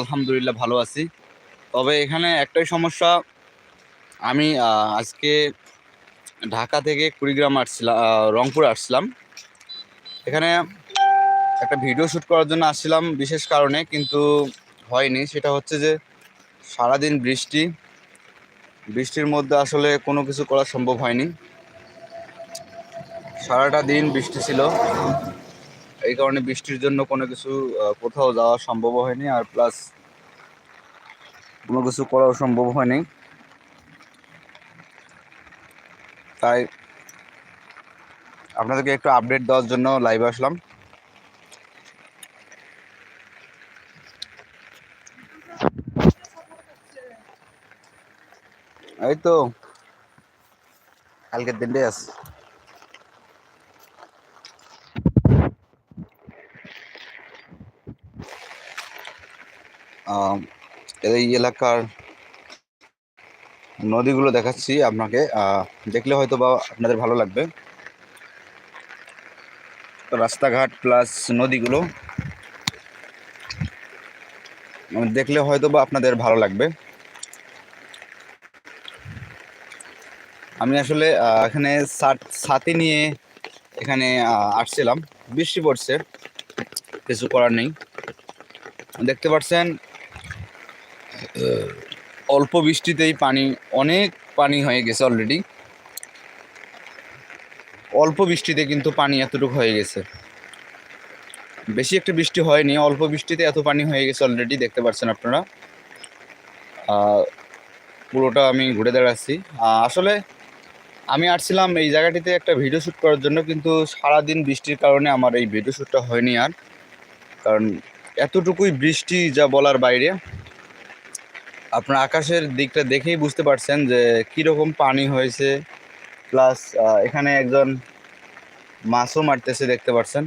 আলহামদুলিল্লাহ ভালো আছি। তবে এখানে একটাই সমস্যা, আমি আজকে ঢাকা থেকে কুড়িগ্রাম আসছিলাম রংপুর আসছিলাম। এখানে একটা ভিডিও শ্যুট করার জন্য আসছিলাম বিশেষ কারণে, কিন্তু হয়নি। সেটা হচ্ছে যে, সারাদিন বৃষ্টি, বৃষ্টির মধ্যে আসলে কোনো কিছু করা সম্ভব হয়নি। সারাটা দিন বৃষ্টি ছিল। এই কারণে বৃষ্টির জন্য কোনো কিছু কোথাও যাওয়া সম্ভব হয়নি, আর প্লাস কোনো কিছু করাও সম্ভব হয়নি। তাই আপনাদেরকে একটু আপডেট দেওয়ার জন্য লাইভে আসলাম। এই তো, কালকের দিনটাই আছে। এই এলাকার নদীগুলো দেখাচ্ছি আপনাকে। দেখলে হয়তো বা আপনাদের ভালো লাগবে। রাস্তাঘাট প্লাস নদীগুলো দেখলে হয়তো বা আপনাদের ভালো লাগবে। আমি আসলে এখানে ছাতি নিয়ে এখানে আসছিলাম। বৃষ্টি পড়ছে, কিছু করার নেই। দেখতে পাচ্ছেন অল্প বৃষ্টিতেই পানি, অনেক পানি হয়ে গেছে অলরেডি অল্প বৃষ্টিতে কিন্তু পানি এতটুকু হয়ে গেছে। বেশি একটা বৃষ্টি হয়নি, অল্প বৃষ্টিতে এত পানি হয়ে গেছে অলরেডি দেখতে পাচ্ছেন আপনারা। পুরোটা আমি ঘুরে দাঁড়াচ্ছি আসলে আমি আসছিলাম এই জায়গাটিতে একটা ভিডিও শ্যুট করার জন্য, কিন্তু সারাদিন বৃষ্টির কারণে আমার এই ভিডিও শ্যুটটা হয়নি আর। কারণ এতটুকুই বৃষ্টি যা বলার বাইরে। আপনার আকাশের দিকটা দেখেই বুঝতে পারছেন যে কীরকম পানি হয়েছে। প্লাস এখানে একজন মাছও মারতেছে দেখতে পাচ্ছেন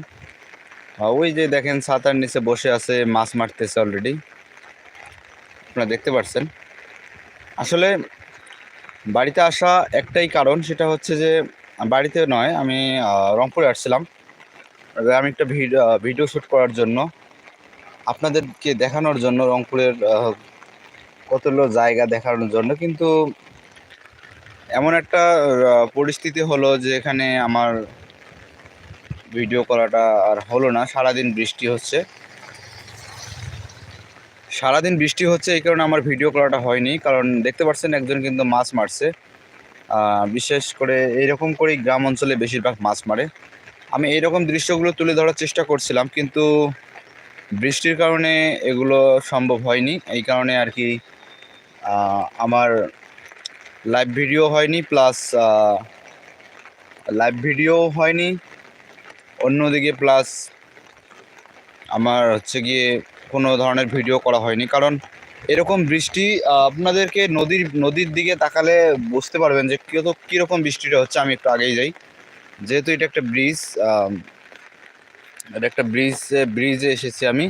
ওই যে দেখেন ছাতার নিচে বসে আছে, মাছ মারতেছে অলরেডি আপনারা দেখতে পাচ্ছেন আসলে বাড়িতে আসা একটাই কারণ, সেটা হচ্ছে যে বাড়িতে নয়, আমি রংপুরে আসছিলাম। আমি একটা ভিডিও শ্যুট করার জন্য আপনাদেরকে দেখানোর জন্য রংপুরের কতগুলো জায়গা দেখানোর জন্য, কিন্তু এমন একটা পরিস্থিতি হলো যে এখানে আমার ভিডিও করাটা আর হলো না, সারাদিন বৃষ্টি হচ্ছে। সারাদিন বৃষ্টি হচ্ছে, এই কারণে আমার ভিডিও করাটা হয়নি, কারণ দেখতে পাচ্ছেন একজন কিন্তু মাছ মারছে। বিশেষ করে এইরকম করেই গ্রাম অঞ্চলে বেশিরভাগ মাছ মারে। আমি এইরকম দৃশ্যগুলো তুলে ধরার চেষ্টা করছিলাম, কিন্তু বৃষ্টির কারণে এগুলো সম্ভব হয়নি, এই কারণে আর কি আমার লাইভ ভিডিও হয়নি প্লাস লাইভ ভিডিও হয়নি। অন্যদিকে প্লাস আমার হচ্ছে গিয়ে কোনো ধরনের ভিডিও করা হয়নি। কারণ এরকম বৃষ্টি আপনাদেরকে নদীর নদীর দিকে তাকালে বুঝতে পারবেন যে কত কীরকম বৃষ্টিটা হচ্ছে, আমি একটু আগেই যাই। যেহেতু এটা একটা ব্রিজ এটা একটা ব্রিজ ব্রিজে এসেছি আমি।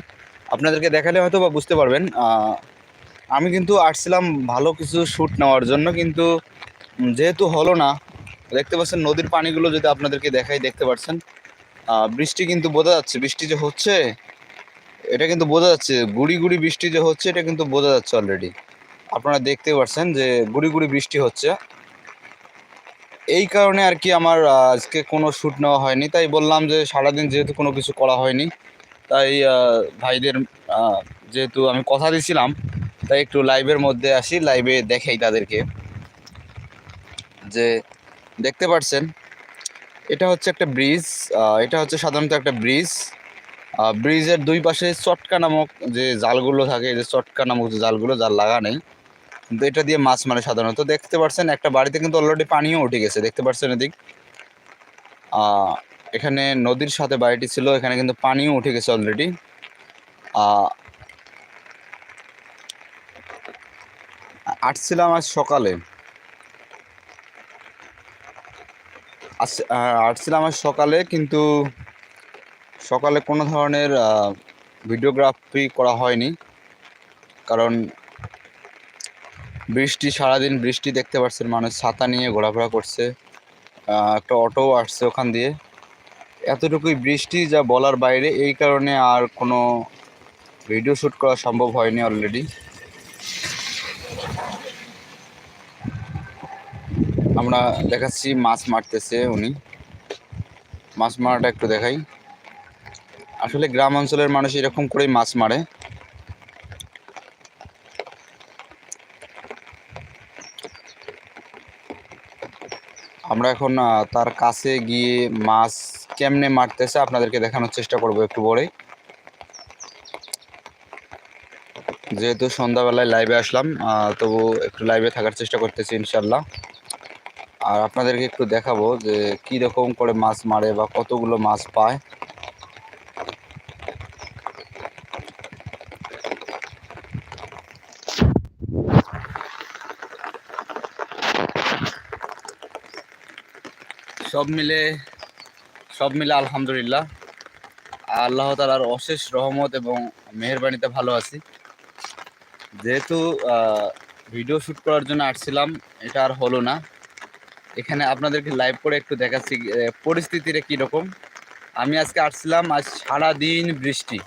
আপনাদেরকে দেখালে হয়তো বা বুঝতে পারবেন আমি কিন্তু আসছিলাম ভালো কিছু শ্যুট নেওয়ার জন্য, কিন্তু যেহেতু হলো না, দেখতে পাচ্ছেন নদীর পানিগুলো যদি আপনাদেরকে দেখাই, দেখতে পাচ্ছেন বৃষ্টি কিন্তু বোঝা যাচ্ছে, বৃষ্টি যে হচ্ছে, এটা কিন্তু বোঝা যাচ্ছে, গুড়ি গুড়ি বৃষ্টি যে হচ্ছে, এটা কিন্তু বোঝা যাচ্ছে অলরেডি আপনারা দেখতে পাচ্ছেন যে গুড়ি গুড়ি বৃষ্টি হচ্ছে। এই কারণে আর কি আমার আজকে কোনো শ্যুট নেওয়া হয়নি, তাই বললাম যে সারাদিন যেহেতু কোনো কিছু করা হয়নি, তাই ভাইদের যেহেতু আমি কথা দিয়েছিলাম তাই একটু লাইভের মধ্যে আসি লাইভে দেখাই তাদেরকে। যে দেখতে পাচ্ছেন এটা হচ্ছে একটা ব্রিজ এটা হচ্ছে সাধারণত একটা ব্রিজ। ব্রিজের দুই পাশে চটকা নামক যে জালগুলো থাকে যে চটকা নামক যে জালগুলো জাল লাগা নেই। কিন্তু এটা দিয়ে মাছ মারে সাধারণত। দেখতে পাচ্ছেন একটা বাড়িতে কিন্তু অলরেডি পানিও উঠে গেছে, দেখতে পাচ্ছেন এদিক? এখানে নদীর সাথে বাড়িটি ছিল, এখানে কিন্তু পানিও উঠে গেছে অলরেডি আসছিলাম আজ সকালে। আসছিলাম আজ সকালে কিন্তু সকালে কোনো ধরনের ভিডিওগ্রাফি করা হয়নি। কারণ বৃষ্টি, সারাদিন বৃষ্টি দেখতে পাচ্ছেন মানুষ ছাতা নিয়ে ঘোরাফেরা করছে। একটা অটো আসছে ওখান দিয়ে। এতটুকুই বৃষ্টি যা বলার বাইরে, এই কারণে আর কোনো ভিডিও শ্যুট করা সম্ভব হয়নি অলরেডি আমরা দেখাচ্ছি মাছ মারতেছে উনি। মাছ মারাটা একটু দেখাই। আসলে গ্রাম অঞ্চলের মানুষ এরকম করেই মাছ মারে। আমরা এখন তার কাছে গিয়ে মাছ কেমনে মারতেছে আপনাদেরকে দেখানোর চেষ্টা করব একটু পরে। যেহেতু সন্ধ্যাবেলায় লাইভে আসলাম তবু একটু লাইভে থাকার চেষ্টা করতেছি ইনশাল্লাহ আর আপনাদেরকে একটু দেখাবো যে কি রকম করে মাছ মারে বা কতগুলো মাছ পায়। সব মিলে সব মিলে আলহামদুলিল্লাহ। আল্লাহ তালার অশেষ রহমত এবং মেহেরবানিতে ভালো আছি। যেহেতু ভিডিও শ্যুট করার জন্য আসছিলাম, এটা আর হলো না। এখানে আপনাদেরকে লাইভ করে একটু দেখাচ্ছি পরিস্থিতিটা কীরকম আমি আজকে আসছিলাম, আজ সারাদিন বৃষ্টি।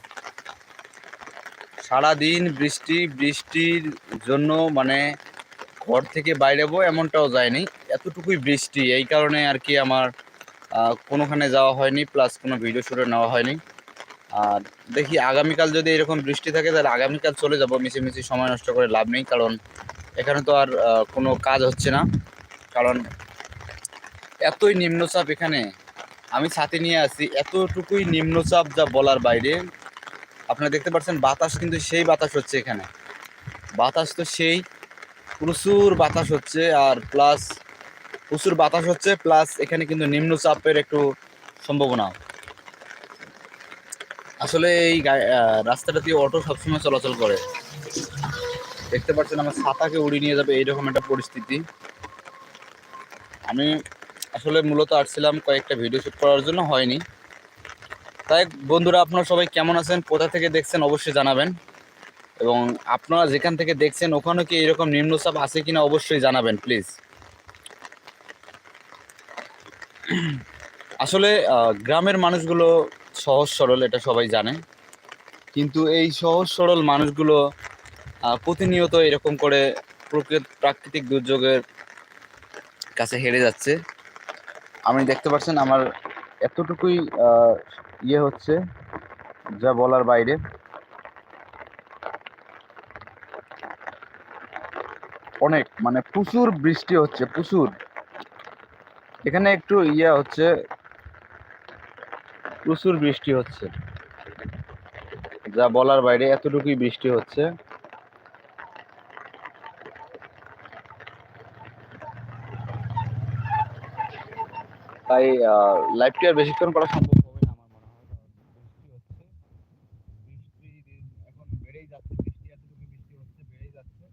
সারাদিন বৃষ্টি, বৃষ্টির জন্য মানে ঘর থেকে বাইরে যাব এমনটাও যায়নি। এতটুকুই বৃষ্টি, এই কারণে আর কি আমার কোনোখানে যাওয়া হয়নি প্লাস কোনো ভিডিও শুটে নেওয়া হয়নি। আর দেখি আগামীকাল যদি এরকম বৃষ্টি থাকে, তাহলে আগামীকাল চলে যাব। মিছিমিছি সময় নষ্ট করে লাভ নেই, কারণ এখানে তো আর কোনো কাজ হচ্ছে না। কারণ এতই নিম্নচাপ এখানে। আমি ছাতি নিয়ে আছি, এতটুকুই নিম্নচাপ যা বলার বাইরে। আপনারা দেখতে পাচ্ছেন, বাতাস কিন্তু সেই বাতাস হচ্ছে এখানে। বাতাস তো সেই, প্রচুর বাতাস হচ্ছে আর প্লাস প্রচুর বাতাস হচ্ছে প্লাস এখানে কিন্তু নিম্নচাপের একটু সম্ভাবনা। আসলে এই রাস্তাটা দিয়ে অটো সবসময় চলাচল করে। দেখতে পাচ্ছেন, আমার ছাতাকে উড়িয়ে নিয়ে যাবে, এইরকম একটা পরিস্থিতি। আমি আসলে মূলত আসছিলাম কয়েকটা ভিডিও শ্যুট করার জন্য, হয়নি। তাই বন্ধুরা, আপনারা সবাই কেমন আছেন? কোথা থেকে দেখছেন অবশ্যই জানাবেন। এবং আপনারা যেখান থেকে দেখছেন, ওখানে কি এরকম নিম্নচাপ আছে কিনা অবশ্যই জানাবেন প্লিজ আসলে গ্রামের মানুষগুলো সহজ সরল, এটা সবাই জানে। কিন্তু এই সহজ সরল মানুষগুলো প্রতিনিয়ত এরকম করে প্রকৃত প্রাকৃতিক দুর্যোগের কাছে হেরে যাচ্ছে। আমি দেখতে পাচ্ছেন আমার এতটুকুই ইয়ে হচ্ছে যা বলার বাইরে। অনেক মানে প্রচুর বৃষ্টি হচ্ছে, প্রচুর। এখানে একটু ইয়ে হচ্ছে, প্রচুর বৃষ্টি হচ্ছে। যা বলার বাইরে এতটুকুই বৃষ্টি হচ্ছে। তাই লাইভটি আর বেশিক্ষণ করা সম্ভব হবে না আমার এখন বেড়েই যাচ্ছে বৃষ্টি বৃষ্টি হচ্ছে বেড়েই যাচ্ছে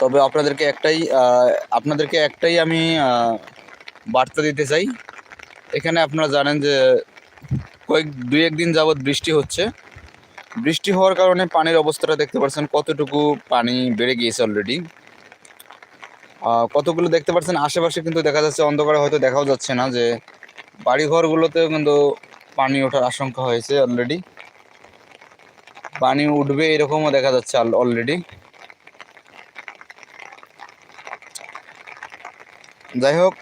তবে আপনাদেরকে একটাই আপনাদেরকে একটাই আমি বার্তা দিতে চাই। এখানে আপনারা জানেন যে কয়েক, দুই একদিন যাবৎ বৃষ্টি হচ্ছে। বৃষ্টি হওয়ার কারণে পানির অবস্থাটা দেখতে পাচ্ছেন কতটুকু পানি বেড়ে গিয়েছে অলরেডি কতগুলো দেখতে পাচ্ছেন? আশেপাশে কিন্তু দেখা যাচ্ছে অন্ধকারে হয়তো দেখাও যাচ্ছে না যে বাড়িঘরগুলোতেও কিন্তু পানি ওঠার আশঙ্কা হয়েছে অলরেডি পানি উঠবে এরকমও দেখা যাচ্ছে অলরেডি যাই হোক।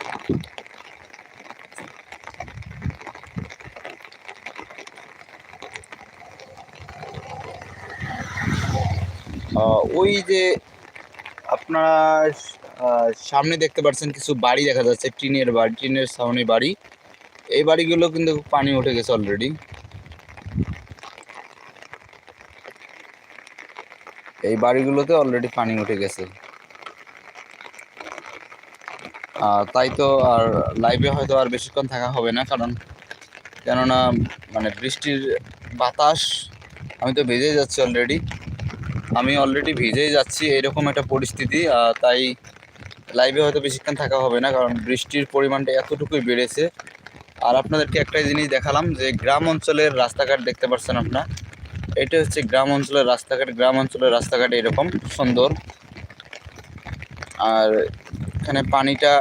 ওই যে আপনারা সামনে দেখতে পাচ্ছেন কিছু বাড়ি দেখা যাচ্ছে, টিনের বাড়ি, টিনের সামনে বাড়ি। এই বাড়িগুলো কিন্তু পানি উঠে গেছে অলরেডি এই বাড়িগুলোতে অলরেডি পানি উঠে গেছে। তাই তো আর লাইভে হয়তো আর বেশিক্ষণ থাকা হবে না, কারণ কেননা মানে বৃষ্টির বাতাস, আমি তো ভেজেই যাচ্ছি অলরেডি আমি অলরেডি ভিজেই যাচ্ছি, এরকম একটা পরিস্থিতি তাই লাইভে হয়তো বেশিক্ষণ থাকা হবে না, কারণ বৃষ্টির পরিমাণটা এতটুকুই বেড়েছে। আর আপনাদেরকে একটাই জিনিস দেখালাম যে গ্রাম অঞ্চলের রাস্তাঘাট দেখতে পাচ্ছেন আপনার। এটা হচ্ছে গ্রাম অঞ্চলের রাস্তাঘাট, গ্রাম অঞ্চলের রাস্তাঘাট এরকম, সুন্দর। আর এখানে পানিটা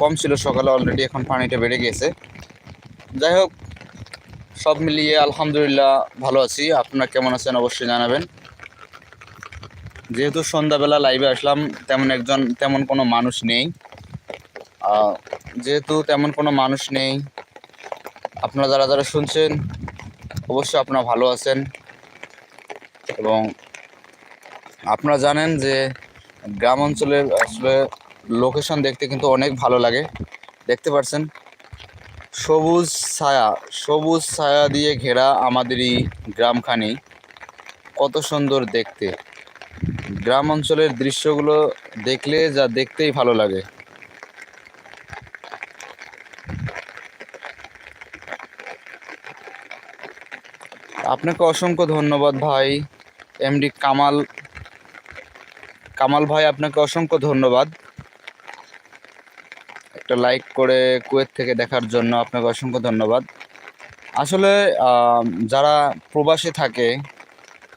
কম ছিল সকালে অলরেডি এখন পানিটা বেড়ে গেছে। যাই হোক, সব মিলিয়ে আলহামদুলিল্লাহ ভালো আছি। আপনারা কেমন আছেন অবশ্যই জানাবেন। যেহেতু সন্ধ্যাবেলা লাইভে আসলাম, তেমন একজন, তেমন কোনো মানুষ নেই। যেহেতু তেমন কোনো মানুষ নেই, আপনারা যারা যারা শুনছেন, অবশ্যই আপনারা ভালো আছেন। এবং আপনারা জানেন যে গ্রাম অঞ্চলের আসলে লোকেশন দেখতে কিন্তু অনেক ভালো লাগে। দেখতে পাচ্ছেন সবুজ ছায়া সবুজ ছায়া দিয়ে ঘেরা আমাদের এই গ্রামখানি। কত সুন্দর দেখতে। গ্রাম অঞ্চলের দৃশ্যগুলো দেখলে যা দেখতেই ভালো লাগে। আপনাকে অসংখ্য ধন্যবাদ ভাই, এমডি কামাল কামাল ভাই আপনাকে অসংখ্য ধন্যবাদ। একটা লাইক করে কুয়েত থেকে দেখার জন্য আপনাকে অসংখ্য ধন্যবাদ। আসলে যারা প্রবাসে থাকে,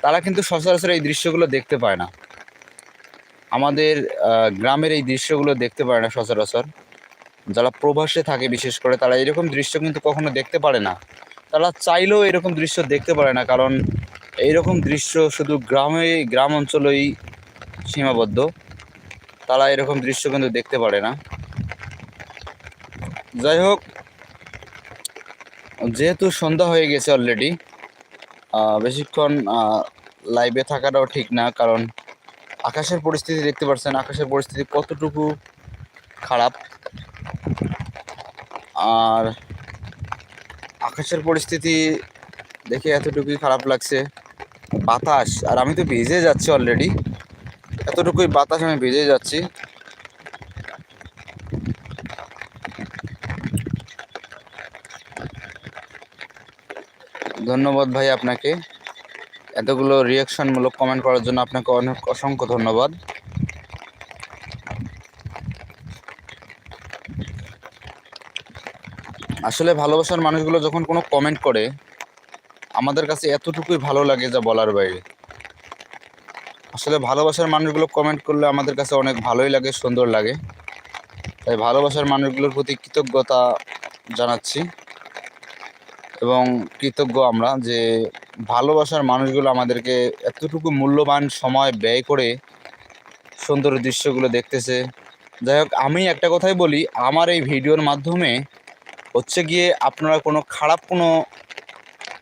তারা কিন্তু সচরাচর এই দৃশ্যগুলো দেখতে পায় না। আমাদের গ্রামের এই দৃশ্যগুলো দেখতে পারে না সচরাচর। যারা প্রবাসে থাকে, বিশেষ করে, তারা এরকম দৃশ্য কিন্তু কখনো দেখতে পারে না। তারা চাইলেও এরকম দৃশ্য দেখতে পারে না, কারণ এইরকম দৃশ্য শুধু গ্রামে, গ্রাম অঞ্চলেই সীমাবদ্ধ। তারা এরকম দৃশ্য কিন্তু দেখতে পারে না। যাই হোক, যেহেতু সন্ধ্যা হয়ে গেছে অলরেডি বেশিক্ষণ লাইভে থাকাটাও ঠিক না, কারণ আকাশের পরিস্থিতি দেখতে পাচ্ছেন আকাশের পরিস্থিতি কতটুকু খারাপ। আর আকাশের পরিস্থিতি দেখে এতটুকুই খারাপ লাগছে। বাতাস, আর আমি তো ভিজে যাচ্ছি অলরেডি এতটুকুই বাতাস আমি ভিজে যাচ্ছি। ধন্যবাদ ভাই আপনাকে। এতগুলো রিয়াকশনমূলক কমেন্ট করার জন্য আপনাকে অনেক অসংখ্য ধন্যবাদ। আসলে ভালোবাসার মানুষগুলো যখন কোনো কমেন্ট করে, আমাদের কাছে এতটুকুই ভালো লাগে যা বলার বাইরে। আসলে ভালোবাসার মানুষগুলো কমেন্ট করলে আমাদের কাছে অনেক ভালোই লাগে, সুন্দর লাগে। তাই ভালোবাসার মানুষগুলোর প্রতি কৃতজ্ঞতা জানাচ্ছি। এবং কৃতজ্ঞ আমরা যে ভালোবাসার মানুষগুলো আমাদেরকে এতটুকু মূল্যবান সময় ব্যয় করে সুন্দর দৃশ্যগুলো দেখতেছে। যাই হোক, আমি একটা কথাই বলি, আমার এই ভিডিওর মাধ্যমে হচ্ছে গিয়ে আপনারা কোনো খারাপ কোনো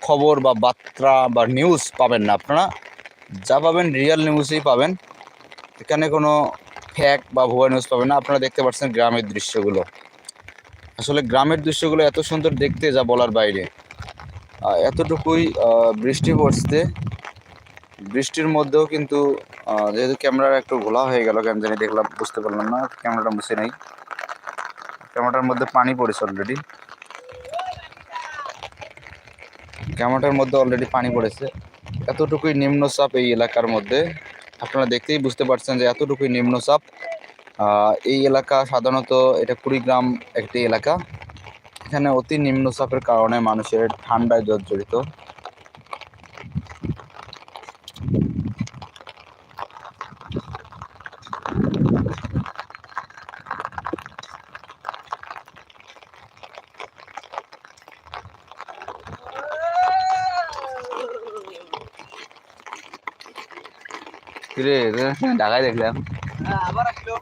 খবর বা বার্তা বা নিউজ পাবেন না আপনারা। যা পাবেন রিয়েল নিউজই পাবেন। এখানে কোনো ফ্যাক বা ভুয়া নিউজ পাবেন না। আপনারা দেখতে পাচ্ছেন গ্রামের দৃশ্যগুলো। আসলে গ্রামের দৃশ্যগুলো এত সুন্দর দেখতে যা বলার বাইরে। এতটুকুই বৃষ্টি পড়ছে। বৃষ্টির মধ্যেও কিন্তু যেহেতু ক্যামেরার একটু ঘোলা হয়ে গেল কেন জানি দেখলাম, বুঝতে পারলাম না, ক্যামেরাটা মুছে নেই। ক্যামেরাটার মধ্যে পানি পড়েছে অলরেডি ক্যামেরাটার মধ্যে অলরেডি পানি পড়েছে। এতটুকুই নিম্নচাপ এই এলাকার মধ্যে। আপনারা দেখতেই বুঝতে পারছেন যে এতটুকুই নিম্নচাপ এই এলাকা সাধারণত এটা কুড়িগ্রাম একটি এলাকা। এখানে অতি নিম্নচাপের কারণে মানুষের ঠান্ডায় জর্জরিত। ঢাকায় দেখলাম। আবার আসলো।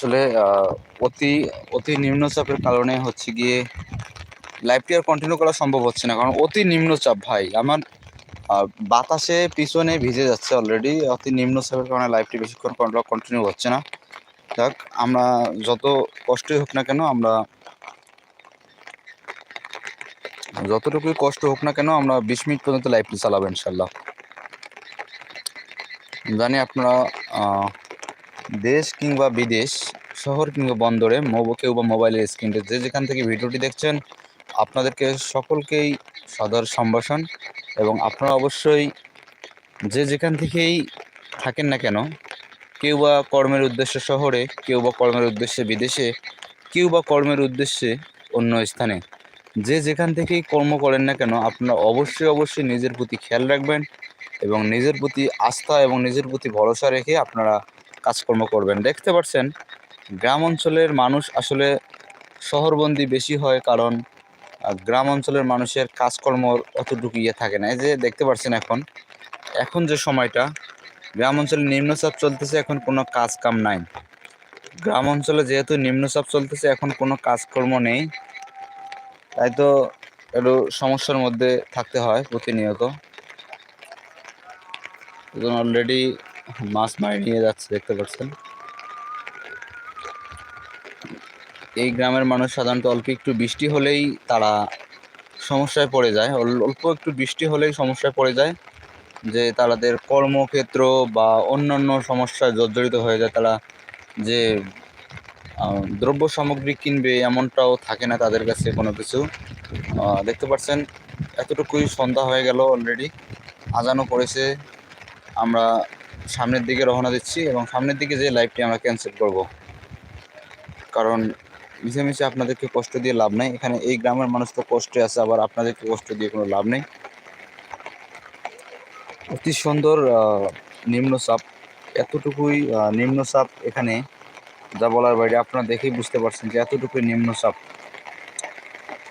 আসলে অতি অতি নিম্নচাপের কারণে হচ্ছে গিয়ে লাইভটি আর কন্টিনিউ করা সম্ভব হচ্ছে না। কারণ অতি নিম্নচাপ ভাই। আমার বাতাসে পিছনে ভিজে যাচ্ছে অলরেডি অতি নিম্নচাপের কারণে লাইভটি বেশিক্ষণ কন্টিনিউ হচ্ছে না। যাক, আমরা যত কষ্টই হোক না কেন, আমরা যতটুকুই কষ্ট হোক না কেন, আমরা বিশ মিনিট পর্যন্ত লাইভটি চালাবো ইনশাল্লাহ জানি আপনারা দেশ কিংবা বিদেশ, শহর কিংবা বন্দরে মোব- কেউ বা মোবাইলের স্ক্রিনতে যে যেখান থেকে ভিডিওটি দেখছেন, আপনাদেরকে সকলকেই সাদর সম্ভাষণ এবং আপনারা অবশ্যই যে যেখান থেকেই থাকেন না কেন, কেউ বা কর্মের উদ্দেশ্যে শহরে, কেউ বা কর্মের উদ্দেশ্যে বিদেশে, কেউ বা কর্মের উদ্দেশ্যে অন্য স্থানে, যে যেখান থেকেই কর্ম করেন না কেন, আপনারা অবশ্যই অবশ্যই নিজের প্রতি খেয়াল রাখবেন এবং নিজের প্রতি আস্থা এবং নিজের প্রতি ভরসা রেখে আপনারা কাজকর্ম করবেন। দেখতে পাচ্ছেন, গ্রাম অঞ্চলের মানুষ আসলে শহরবন্দি বেশি হয় কারণ গ্রাম অঞ্চলের মানুষের কাজকর্ম অতটুকু ইয়ে থাকে না। এই যে দেখতে পাচ্ছেন এখন এখন যে সময়টা, গ্রাম অঞ্চলে নিম্নচাপ চলতেছে, এখন কোনো কাজ কাম নাই। গ্রাম অঞ্চলে যেহেতু নিম্নচাপ চলতেছে, এখন কোনো কাজকর্ম নেই। তাই তো একটু সমস্যার মধ্যে থাকতে হয় প্রতিনিয়ত। অলরেডি মাছ মারি নিয়ে যাচ্ছে, দেখতে পাচ্ছেন? এই গ্রামের মানুষ সাধারণত অল্প একটু বৃষ্টি হলেই তারা সমস্যায় পড়ে যায়। অল্প একটু বৃষ্টি হলেই সমস্যায় পড়ে যায়। যে তাদের কর্মক্ষেত্র বা অন্যান্য সমস্যায় জর্জরিত হয়ে যায়। তারা যে দ্রব্য সামগ্রী কিনবে এমনটাও থাকে না তাদের কাছে কোনো কিছু। দেখতে পাচ্ছেন, এতটুকুই সন্ধ্যা হয়ে গেল অলরেডি আজানও পড়েছে। আমরা সামনের দিকে রওনা দিচ্ছি এবং সামনের দিকে যে লাইভটি আমরা ক্যান্সেল করব। কারণ মিশে আপনাদেরকে কষ্ট দিয়ে লাভ নেই। এখানে এই গ্রামের মানুষ তো কষ্টে আছে, আবার আপনাদেরকে কষ্ট দিয়ে কোনো লাভ নেই। অতি সুন্দর নিম্নচাপ এতটুকুই নিম্নচাপ এখানে, যা বলার বাইরে আপনারা দেখেই বুঝতে পারছেন যে এতটুকুই নিম্নচাপ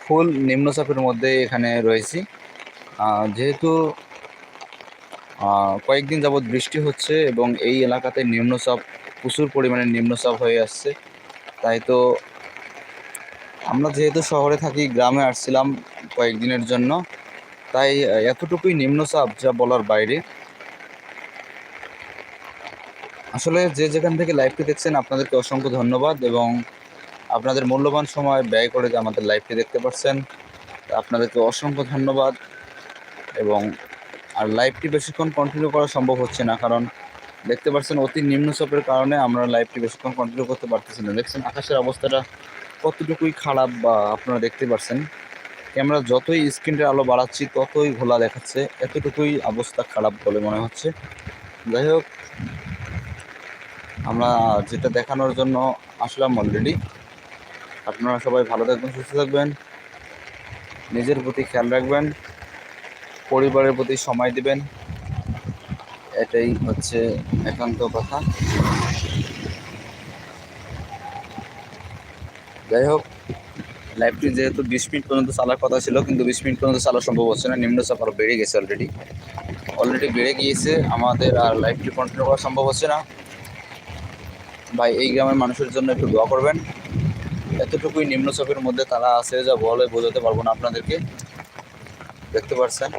ফুল নিম্নচাপের মধ্যে এখানে রয়েছি। যেহেতু কয়েকদিন যাবৎ বৃষ্টি হচ্ছে এবং এই এলাকাতে নিম্নচাপ, প্রচুর পরিমাণে নিম্নচাপ হয়ে আসছে। তাই তো আমরা যেহেতু শহরে থাকি, গ্রামে আসছিলাম কয়েকদিনের জন্য, তাই এতটুকুই নিম্নচাপ যা বলার বাইরে। আসলে যে যেখান থেকে লাইভটি দেখছেন, আপনাদেরকে অসংখ্য ধন্যবাদ এবং আপনাদের মূল্যবান সময় ব্যয় করে যে আমাদের লাইভটি দেখতে পাচ্ছেন, আপনাদেরকে অসংখ্য ধন্যবাদ এবং আর লাইভটি বেশিক্ষণ কন্টিনিউ করা সম্ভব হচ্ছে না, কারণ দেখতে পাচ্ছেন অতি নিম্নচাপের কারণে আমরা লাইভটি বেশিক্ষণ কন্টিনিউ করতে পারতেছি না। দেখছেন আকাশের অবস্থাটা কতটুকুই খারাপ বা আপনারা দেখতে পাচ্ছেন। ক্যামেরা যতই স্ক্রিনের আলো বাড়াচ্ছি, ততই ঘোলা দেখাচ্ছে। এতটুকুই অবস্থা খারাপ বলে মনে হচ্ছে। যাই হোক, আমরা যেটা দেখানোর জন্য আসলাম অলরেডি আপনারা সবাই ভালো থাকবেন, সুস্থ থাকবেন। নিজের প্রতি খেয়াল রাখবেন। পরিবারের প্রতি সময় দিবেন। এটাই হচ্ছে একান্ত কথা। যাই হোক লাইভটি যেহেতু বিশ মিনিট পর্যন্ত চালার কথা ছিল, কিন্তু বিশ মিনিট পর্যন্ত চালা সম্ভব হচ্ছে না। নিম্নচাপ আরও বেড়ে গেছে অলরেডি অলরেডি বেড়ে গিয়েছে। আমাদের আর লাইভটি কন্টিনিউ করা সম্ভব হচ্ছে না। ভাই, এই গ্রামের মানুষের জন্য একটু দোয়া করবেন। এতটুকুই নিম্নচাপের মধ্যে তারা আছে যা বলে, বোঝাতে পারব না আপনাদেরকে। দেখতে পাচ্ছেন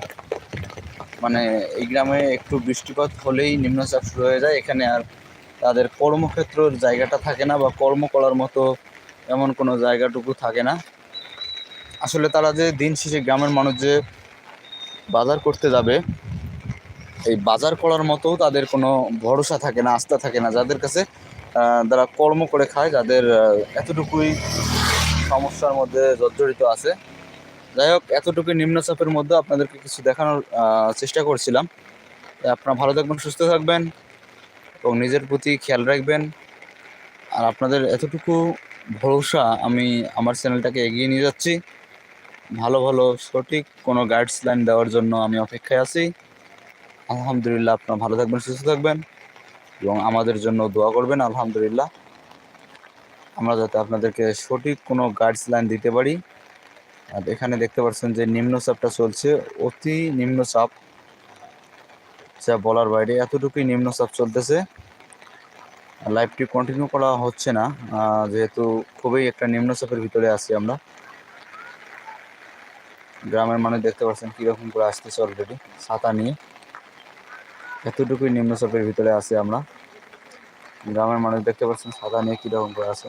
মানে এই গ্রামে একটু বৃষ্টিপাত হলেই নিম্নচাপ শুরু হয়ে যায়। এখানে আর তাদের কর্মক্ষেত্রের জায়গাটা থাকে না বা কর্ম করার মতো এমন কোনো জায়গাটুকু থাকে না। আসলে তারা যে দিন শেষে গ্রামের মানুষ যে বাজার করতে যাবে, এই বাজার করার মতো তাদের কোনো ভরসা থাকে না, আস্থা থাকে না। যাদের কাছে যারা কর্ম করে খায়, যাদের এতটুকুই সমস্যার মধ্যে জর্জরিত আছে। যাই হোক এতটুকু নিম্নচাপের মধ্যে আপনাদেরকে কিছু দেখানোর চেষ্টা করছিলাম। আপনারা ভালো থাকবেন, সুস্থ থাকবেন এবং নিজের প্রতি খেয়াল রাখবেন। আর আপনাদের এতটুকু ভরসা আমি আমার চ্যানেলটাকে এগিয়ে নিয়ে যাচ্ছি। ভালো ভালো, সঠিক কোনো গাইডস লাইন দেওয়ার জন্য আমি অপেক্ষায় আছি। আলহামদুলিল্লাহ, আপনারা ভালো থাকবেন, সুস্থ থাকবেন এবং আমাদের জন্য দোয়া করবেন, আলহামদুলিল্লাহ। আমরা যাতে আপনাদেরকে সঠিক কোনো গাইডস লাইন দিতে পারি। আর এখানে দেখতে পাচ্ছেন যে নিম্নচাপটা চলছে, অতি নিম্নচাপ যা বলার বাইরে, এতটুকুই নিম্নচাপ চলতেছে। লাইভটি কন্টিনিউ করা হচ্ছে না যেহেতু খুবই একটা নিম্নচাপের ভিতরে আছি আমরা। গ্রামের মানুষ দেখতে পাচ্ছেন কীরকম করে আসতেছে অলরেডি ছাতা নিয়ে। এতটুকুই নিম্নচাপের ভিতরে আছি আমরা। গ্রামের মানুষ দেখতে পাচ্ছেন ছাতা নিয়ে কীরকম করে আছে।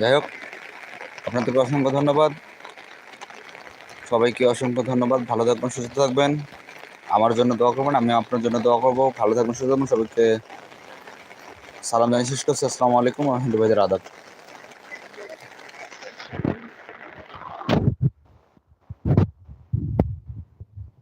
যাই হোক, আপনাদেরকে অসংখ্য ধন্যবাদ। সবাইকে অসংখ্য ধন্যবাদ। ভালো থাকবেন, সুস্থ থাকবেন। আমার জন্য দোয়া করবেন আমি আপনার জন্য দোয়া করব। ভালো থাকবেন, সুস্থ থাকবেন। সবাইকে সালাম জানিয়ে শেষ করছি। আসসালামু আলাইকুম রহমতুল্লাহ আদাব